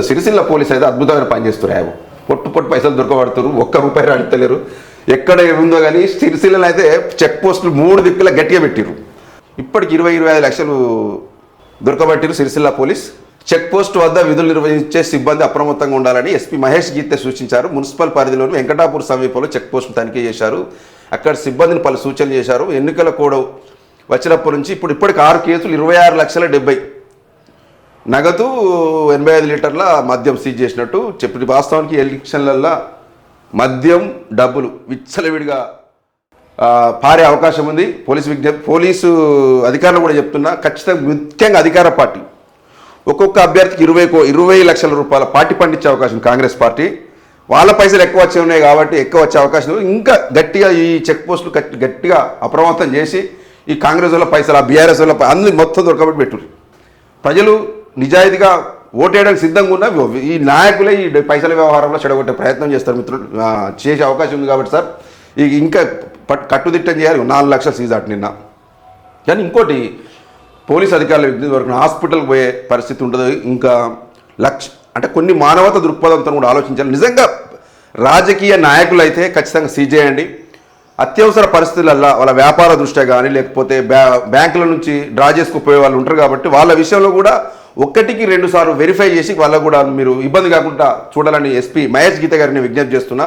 Sircilla police అయితే అద్భుతమైన పని చేస్తున్నారు పొట్టు పొట్టు పైసలు దొరకబడుతున్నారు ఒక్క రూపాయి అడుగుతలేరు ఎక్కడ ఉందో కానీ సిరిసిల్లలో అయితే చెక్ పోస్టులు మూడు దిక్కుల గట్టిగా పెట్టిరు ఇప్పటికి ఇరవై ఇరవై ఐదు లక్షలు దొరకబట్టిరు సిరిసిల్ల పోలీస్. చెక్ పోస్ట్ వద్ద విధులు నిర్వహించే సిబ్బంది అప్రమత్తంగా ఉండాలని ఎస్పీ మహేష్ గీతే సూచించారు. మున్సిపల్ పరిధిలోని వెంకటాపూర్ సమీపంలో చెక్ పోస్ట్ తనిఖీ చేశారు. అక్కడ సిబ్బందిని పలు సూచనలు చేశారు. ఎన్నికల కోడ్ వచ్చినప్పటి నుంచి ఇప్పుడు ఇప్పటికి ఆరు కేసులు ఇరవై ఆరు లక్షల డెబ్బై నగదు ఎనభై ఐదు లీటర్ల మద్యం సీజ్ చేసినట్టు చెప్పి వాస్తవానికి ఎలక్షన్లల్లో మద్యం డబ్బులు విచ్చలవిడిగా పారే అవకాశం ఉంది. పోలీసు విజ్ఞప్తి పోలీసు అధికారులు కూడా చెప్తున్నా ఖచ్చితంగా ముఖ్యంగా అధికార పార్టీ. ఒక్కొక్క అభ్యర్థికి ఇరవై ఇరవై లక్షల రూపాయల పార్టీ పండించే అవకాశం కాంగ్రెస్ పార్టీ. వాళ్ళ పైసలు ఎక్కువ వచ్చే ఉన్నాయి కాబట్టి ఎక్కువ వచ్చే అవకాశం ఇంకా గట్టిగా ఈ చెక్ పోస్టులు గట్టి- గట్టిగా అప్రమత్తం చేసి ఈ కాంగ్రెస్ వాళ్ళ పైసలు ఆ బీఆర్ఎస్ వాళ్ళ అందరి అన్ని మొత్తం దొరకబెట్టి పెట్టు ప్రజలు నిజాయితీగా ఓటేయడానికి సిద్ధంగా ఉన్న ఈ నాయకులే ఈ పైసల వ్యవహారంలో చెడగొట్టే ప్రయత్నం చేస్తారు మిత్రులు చేసే అవకాశం ఉంది కాబట్టి సార్. ఈ ఇంకా పట్- కట్టుదిట్టం చేయాలి. నాలుగు లక్షలు సీజ్ అటు నిన్న. కానీ ఇంకోటి పోలీస్ అధికారులు విజ్ఞప్తి వరకు హాస్పిటల్కి పోయే పరిస్థితి ఉంటుంది ఇంకా లక్ష అంటే కొన్ని మానవత దృక్పథంతో కూడా ఆలోచించాలి. నిజంగా రాజకీయ నాయకులు అయితే ఖచ్చితంగా సీజ్ చేయండి. అత్యవసర పరిస్థితులల్లో వాళ్ళ వ్యాపార దృష్ట్యా కానీ లేకపోతే బ్యా బ్యాంకుల నుంచి డ్రా చేసుకుపోయే వాళ్ళు ఉంటారు కాబట్టి వాళ్ళ విషయంలో కూడా ఒక్కటికి రెండు సార్లు వెరిఫై చేసి వాళ్ళకు కూడా మీరు ఇబ్బంది కాకుండా చూడాలని ఎస్పీ మహేష్ గీత గారిని విజ్ఞప్తి చేస్తున్నా.